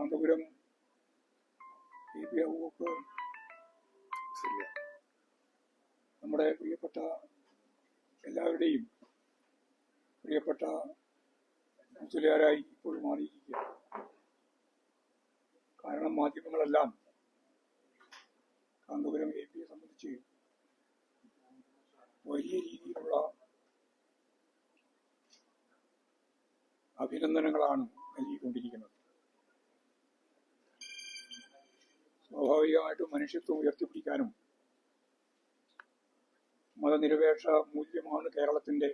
കാന്തപുരം നമ്മുടെ പ്രിയപ്പെട്ട എല്ലാവരുടെയും പ്രിയപ്പെട്ട മുസ്ലിയാരായി ഇപ്പോഴും മാറിയിരിക്കുക കാരണം മാധ്യമങ്ങളെല്ലാം കാന്തപുരം എ പിയെ സംബന്ധിച്ച് വലിയ രീതിയിലുള്ള അഭിനന്ദനങ്ങളാണ് നൽകിക്കൊണ്ടിരിക്കുന്നത്. സ്വാഭാവികമായിട്ടും മനുഷ്യത്വം ഉയർത്തിപ്പിടിക്കാനും മതനിരപേക്ഷ മൂല്യമാണ് കേരളത്തിന്റെ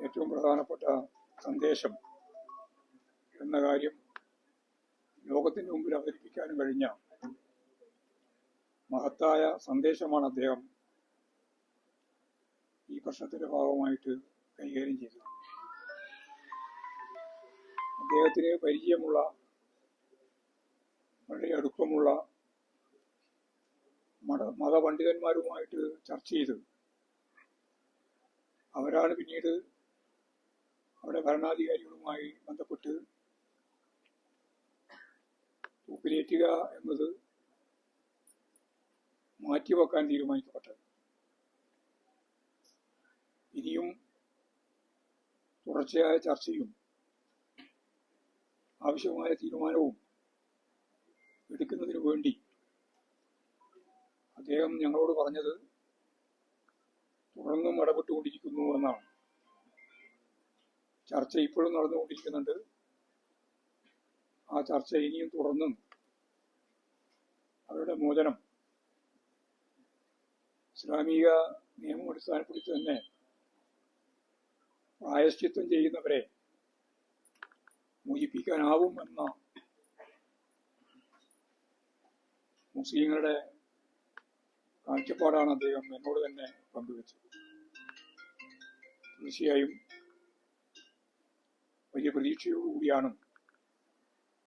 ഏറ്റവും പ്രധാനപ്പെട്ട സന്ദേശം എന്ന കാര്യം ലോകത്തിന് മുമ്പിൽ അവതരിപ്പിക്കാനും കഴിഞ്ഞ മഹത്തായ സന്ദേശമാണ് അദ്ദേഹം ഈ പ്രശ്നത്തിന്റെ ഭാഗമായിട്ട് കൈകാര്യം ചെയ്തത്. അദ്ദേഹത്തിന് പരിചയമുള്ള വളരെ അടുപ്പമുള്ള മത മതപണ്ഡിതന്മാരുമായിട്ട് ചർച്ച ചെയ്ത് അവരാണ് പിന്നീട് അവിടെ ഭരണാധികാരികളുമായി ബന്ധപ്പെട്ട് തൂക്കിലേറ്റുക എന്നത് മാറ്റിവെക്കാൻ തീരുമാനിക്കപ്പെട്ടത്. ഇനിയും തുടർച്ചയായ ചർച്ചയും ആവശ്യമായ തീരുമാനവും വേണ്ടി. അദ്ദേഹം ഞങ്ങളോട് പറഞ്ഞത് തുടർന്നും ഇടപെട്ടുകൊണ്ടിരിക്കുന്നു എന്നാണ്. ചർച്ച ഇപ്പോഴും നടന്നുകൊണ്ടിരിക്കുന്നുണ്ട്. ആ ചർച്ച ഇനിയും തുടർന്നും അവരുടെ മോചനം ഇസ്ലാമിക നിയമം അടിസ്ഥാനപ്പെടുത്തി തന്നെ പ്രായശ്ചിത്വം ചെയ്യുന്നവരെ മോചിപ്പിക്കാനാവും എന്ന മുസ്ലിങ്ങളുടെ കാഴ്ചപ്പാടാണ് അദ്ദേഹം എന്നോട് തന്നെ പങ്കുവച്ചത്. തീർച്ചയായും വലിയ പ്രതീക്ഷയോടുകൂടിയാണ്